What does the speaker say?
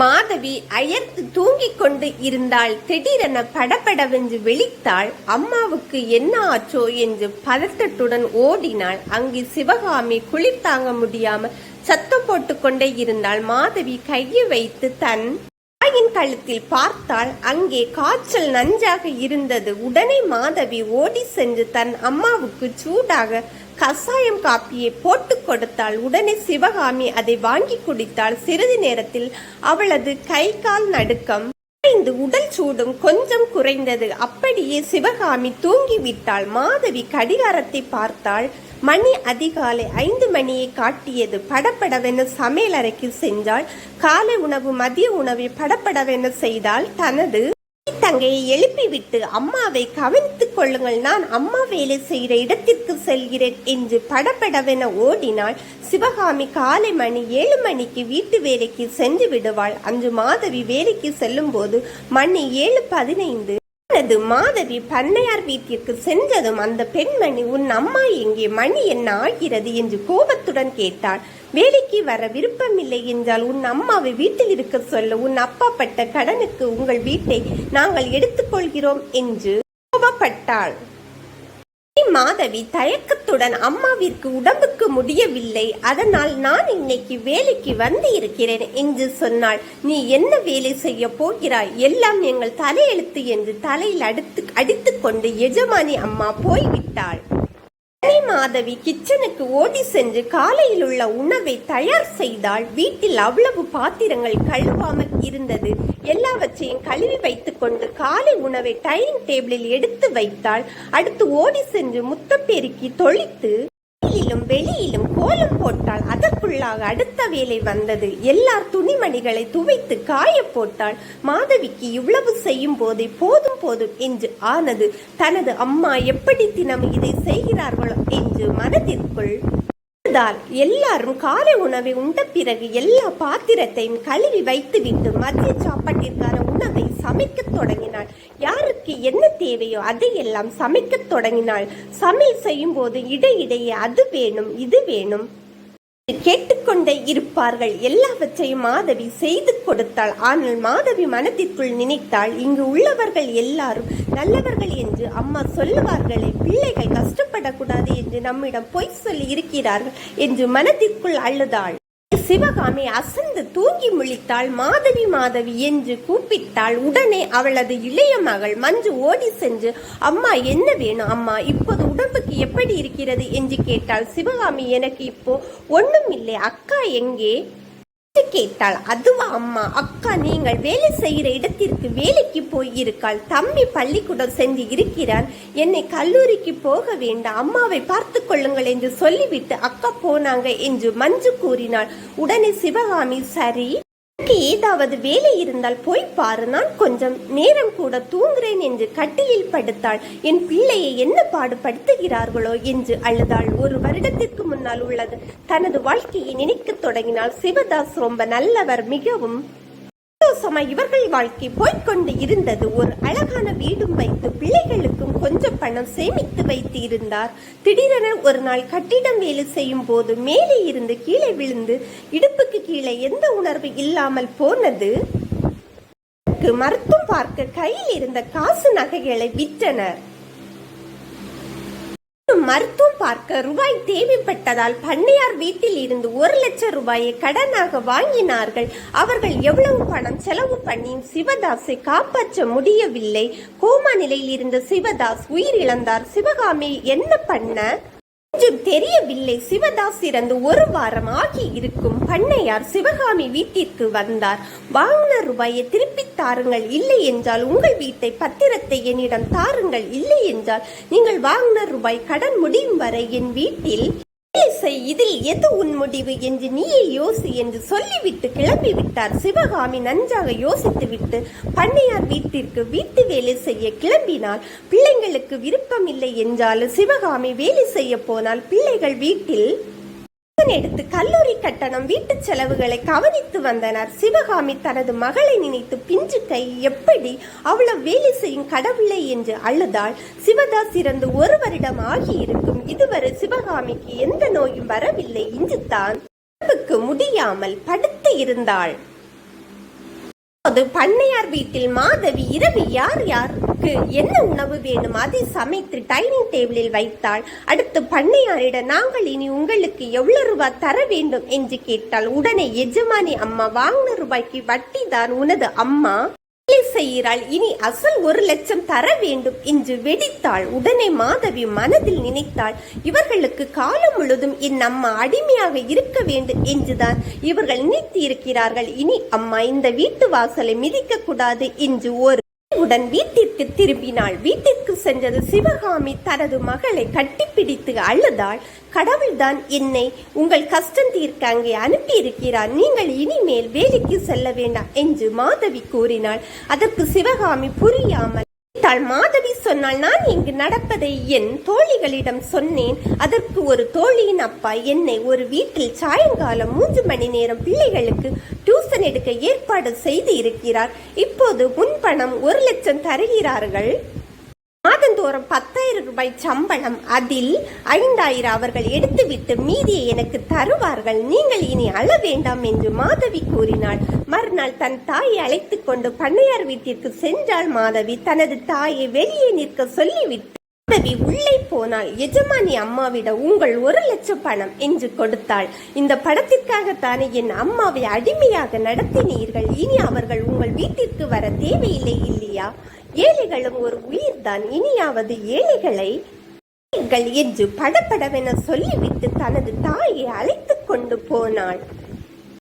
மாதவி அயர்ந்து தூங்கிக் கொண்டு இருந்தால் திடீரென படபடவென்று விழித்தாள். அம்மாவுக்கு என்ன ஆச்சோ என்று பதட்டத்துடன் ஓடினாள். அங்கு சிவகாமி குளிர் தாங்க முடியாமல் சத்தம் போட்டுக்கொண்டே இருந்தால் மாதவி கையை வைத்து தன் தாயின் கழுத்தில் பார்த்தால் அங்கே காய்ச்சல் நஞ்சாக இருந்தது. உடனே மாதவி ஓடி சென்று தன் அம்மாவுக்கு சூடாக கசாயம் காப்பியை போட்டு கொடுத்தாள். உடனே சிவகாமி அதை வாங்கி குடித்தாள். சிறிது நேரத்தில் அவளது கை கால் நடுக்கம் குறைந்து உடல் சூடும் கொஞ்சம் குறைந்தது. அப்படியே சிவகாமி தூங்கிவிட்டாள். மாதவி கடிகாரத்தை பார்த்தாள். மணி அதிகாலை ஐந்து மணியை காட்டியது. படப்படவென சமையல் அறைக்கு சென்றாள். காலை உணவு மதிய உணவை படப்படவென செய்தால் தனது தங்கையை எழுப்பிவிட்டு அம்மாவை கவனித்துக் கொள்ளுங்கள். நான் அம்மா வேலை செய்கிற இடத்திற்கு செல்கிறேன் என்று படபடவென ஓடினாள். சிவகாமி காலை மணி ஏழு மணிக்கு வீட்டு வேலைக்கு சென்று விடுவாள். அன்று மாதவி வேலைக்கு செல்லும் போது மணி ஏழு பதினைந்து. ஆனது மாதவி பண்ணையார் வீட்டிற்கு சென்றதும் அந்த பெண்மணி உன் அம்மா எங்கே? மணி என்ன ஆகிறது என்று கோபத்துடன் கேட்டாள். வேலைக்கு வர விருப்பமில்லை என்றால் உன் அம்மாவை வீட்டில் இருக்க சொல்ல உன் அப்பா பட்ட கடனுக்கு உங்கள் வீட்டை நாங்கள் எடுத்துக்கொள்கிறோம் என்று கோபப்பட்டாள். மாதவி தயக்கத்துடன் அம்மாவிற்கு உடம்புக்கு முடியவில்லை. அதனால் நான் இன்னைக்கு வேலைக்கு வந்து இருக்கிறேன் என்று சொன்னாள். நீ என்ன வேலை செய்ய போகிறாய்? எல்லாம் எங்கள் தலையெழுத்து என்று தலையில் அடுத்து அடித்துக்கொண்டு எஜமானி அம்மா போய்விட்டாள். மாதவி கிச்சனுக்கு ஓடி சென்று காலையில் உள்ள உணவை தயார் செய்தால் வீட்டில் அவ்வளவு பாத்திரங்கள் கழுவாமல் இருந்தது. எல்லாவற்றையும் கழுவி வைத்துக்கொண்டு காலை உணவை டைனிங் டேபிளில் எடுத்து வைத்தால் அடுத்து ஓடி சென்று முத்தப்பெருக்கி தொழித்து வெளியிலும் வெளியிலும் கோலம் போட்டால் அதற்குள்ளாக அடுத்த வேலை வந்தது. எல்லார் துணிமணிகளை துவைத்து காய போட்டாள். மாதவிக்கு இவ்வளவு செய்யும் போதே போதும் போதும் என்று ஆனது. தனது அம்மா எப்படி தினம் இதை செய்கிறார்களோ என்று மனதிற்குள் இருந்ததால் எல்லாரும் காலை உணவை உண்ட பிறகு எல்லா பாத்திரத்தையும் கழுவி வைத்துவிட்டு மதிய சாப்பாட்டிற்கான உணவை சமைக்கத் தொடங்கினாள். யாருக்கு என்ன தேவையோ அதையெல்லாம் சமைக்கத் தொடங்கினாள். சமையல் செய்யும் போது இடையிடையே அது வேணும் இது வேணும். கேட்டுக்கொண்டே இருப்பார்கள். எல்லாவற்றையும் மாதவி செய்து கொடுத்தாள். ஆனால் மாதவி மனத்திற்குள் நினைத்தாள் இங்கு உள்ளவர்கள் எல்லாரும் நல்லவர்கள் என்று அம்மா சொல்லுவார்களே பிள்ளைகள் கஷ்டப்படக்கூடாது என்று நம்மிடம் பொய் சொல்லி இருக்கிறார்கள் என்று மனத்திற்குள் அழுதாள். சிவகாமி அசந்து தூங்கி முழித்தாள். மாதவி மாதவி என்று கூப்பிட்டாள். உடனே அவளது இளைய மகள் மஞ்சு ஓடி சென்று அம்மா என்ன வேணும் அம்மா? இப்போது உடம்புக்கு எப்படி இருக்கிறது? என்று கேட்டாள். சிவகாமி எனக்கு இப்போ ஒண்ணும் இல்லை அக்கா எங்கே? கேட்டாள் அதுவா அம்மா அக்கா நீங்கள் வேலை செய்கிற இடத்திற்கு வேலைக்கு போயிருக்காள் தம்பி பள்ளிக்கூடம் சென்று இருக்கிறான் என்னை கல்லூரிக்கு போக வேண்டாம் அம்மாவை பார்த்து கொள்ளுங்கள் என்று சொல்லிவிட்டு அக்கா போனாங்க என்று மஞ்சு கூறினாள். உடனே சிவகாமி சரி. ஏதாவது வேலை இருந்தால் போய் பாரு. நான் கொஞ்சம் நேரம் கூட தூங்குறேன் என்று கட்டிலில் படுத்தாள். என் பிள்ளையை என்ன பாடுபடுத்துகிறார்களோ என்று அழுதாள். ஒரு வருடத்திற்கு முன்னால் உள்ளது. தனது வாழ்க்கையை நினைக்கத் தொடங்கினால் சிவதாஸ் ரொம்ப நல்லவர் மிகவும் சந்தோஷமா இவர்கள் வாழ்க்கை போய்க்கொண்டு இருந்தது. ஒரு அழகான வீடும் வைத்து பிள்ளைகளுக்கும் பணம் சேமித்து வைத்து இருந்தார் திடீரென ஒரு நாள் கட்டிடம் வேலை செய்யும் போது மேலே இருந்து கீழே விழுந்து இடுப்புக்கு கீழே எந்த உணர்வு இல்லாமல் போனது? மருத்துவம் பார்க்க கையில் இருந்த காசு நகைகளை விற்றனர். மருத்துவம் பார்க்க ரூபாய் தேவைப்பட்டதால் பண்ணையார் வீட்டில் இருந்து ஒரு லட்சம் ரூபாயை கடனாக வாங்கினார்கள். அவர்கள் எவ்வளவு பணம் செலவு பண்ணியும் சிவதாஸை காப்பாற்ற முடியவில்லை? கோமா நிலையில் இருந்த சிவதாஸ் உயிரிழந்தார். சிவகாமி என்ன பண்ண? ஒன்றும் தெரியவில்லை. சிவதாஸ் இறந்து ஒரு வாரம் ஆகி இருக்கும் பண்ணையார் சிவகாமி வீட்டிற்கு வந்தார். வாங்கின ரூபாயை திருப்பி தாருங்கள். இல்லை என்றால் உங்கள் வீட்டை பத்திரத்தை என்னிடம் தாருங்கள். இல்லை என்றால் நீங்கள் வாங்கின ரூபாய் கடன் முடியும் வரை என் வீட்டில் வேலை செய் இதில் எது உன் முடிவு என்று நீயே யோசி என்று சொல்லிவிட்டு கிளம்பிவிட்டார். சிவகாமி நன்றாக யோசித்துவிட்டு பண்ணையார் வீட்டிற்கு வீட்டு வேலை செய்ய கிளம்பினால் பிள்ளைங்களுக்கு விருப்பம் இல்லை என்றாலும் சிவகாமி வேலை செய்ய போனால் பிள்ளைகள் வீட்டில் எடுத்து கல்லூரி கட்டணம் வீட்டு செலவுகளை கவனித்து வந்தனர். சிவகாமி தனது மகளை நினைத்து பிஞ்சு கை எப்படி அவ்வளவு வேலை செய்யும் கடவுளை என்று அழுதாள். சிவதாஸ் இறந்து ஒரு வருடம் ஆகியிருக்கும். இதுவரை சிவகாமிக்கு எந்த நோயும் வரவில்லை. இன்றுதான் உடம்புக்கு முடியாமல் படுத்து இருந்தாள். அப்போது பண்ணையார் வீட்டில் மாதவி இரவு யார் யாருக்கு என்ன உணவு வேணும் அதை சமைத்து டைனிங் டேபிளில் வைத்தாள். அடுத்து பண்ணையாரிடம் நாங்கள் இனி உங்களுக்கு எவ்வளவு ரூபாய் தர வேண்டும் என்று கேட்டால் உடனே எஜமானி அம்மா வாங்கின ரூபாய்க்கு வட்டி தான் உனது அம்மா. செய்கிறாள். இனி அசல் ஒரு லட்சம் தர வேண்டும் என்று வெடித்தாள். உடனே மாதவி மனதில் நினைத்தாள். இவர்களுக்கு காலம் முழுதும் என் அம்மா அடிமையாக இருக்க வேண்டும் என்றுதான் இவர்கள் நினைத்து இருக்கிறார்கள் இனி அம்மா இந்த வீட்டு வாசலை மிதிக்க கூடாது என்று ஒரு உடன் வீட்டிற்கு திரும்பினாள். வீட்டிற்கு சென்றது சிவகாமி தனது மகளை கட்டிப்பிடித்து அழுதாள். கடவுள்தான் என்னை உங்கள் கஷ்டம் தீர்க்க அங்கே அனுப்பியிருக்கிறார். நீங்கள் இனிமேல் வேலைக்கு செல்ல வேண்டாம் என்று மாதவி கூறினாள். அதற்கு சிவகாமி புரியாமல் தாள் மாதவி சொன்னால் நான் இங்கு நடப்பதை என் தோழிகளிடம் சொன்னேன். அதற்கு ஒரு தோழியின் அப்பா என்னை ஒரு வீட்டில் சாயங்காலம் மூன்று மணி நேரம் பிள்ளைகளுக்கு டியூஷன் எடுக்க ஏற்பாடு செய்து இருக்கிறார். இப்போது முன்பணம் ஒரு லட்சம் தருகிறார்கள். மாதந்தோறும் பத்தாயிரம் ரூபாய் சம்பளம் அதில் ஐந்தாயிரம் அவர்கள் எடுத்துவிட்டு மீதியை எனக்கு தருவார்கள். நீங்கள் இனி அழ வேண்டாம் என்று மாதவி கூறினாள். மறுநாள் தன் தாயை அழைத்து கொண்டு பண்ணையார் வீட்டிற்கு சென்றாள் மாதவி. தனது தாயை வெளியே நிற்க சொல்லிவிட்டு மாதவி உள்ளே போனால் எஜமானி அம்மாவிடம் உங்கள் ஒரு லட்சம் பணம் என்று கொடுத்தாள். இந்த படத்திற்காகத்தானே என் அம்மாவை அடிமையாக நடத்தினீர்கள். இனி அவர்கள் உங்கள் வீட்டிற்கு வர தேவையில்லை இல்லையா? ஏழைகளும் ஒரு உயிர்தான். இனியாவது ஏழைகளை என்று படபடவென சொல்லிவிட்டு தனது தாயை அழைத்துக் கொண்டு போனாள்.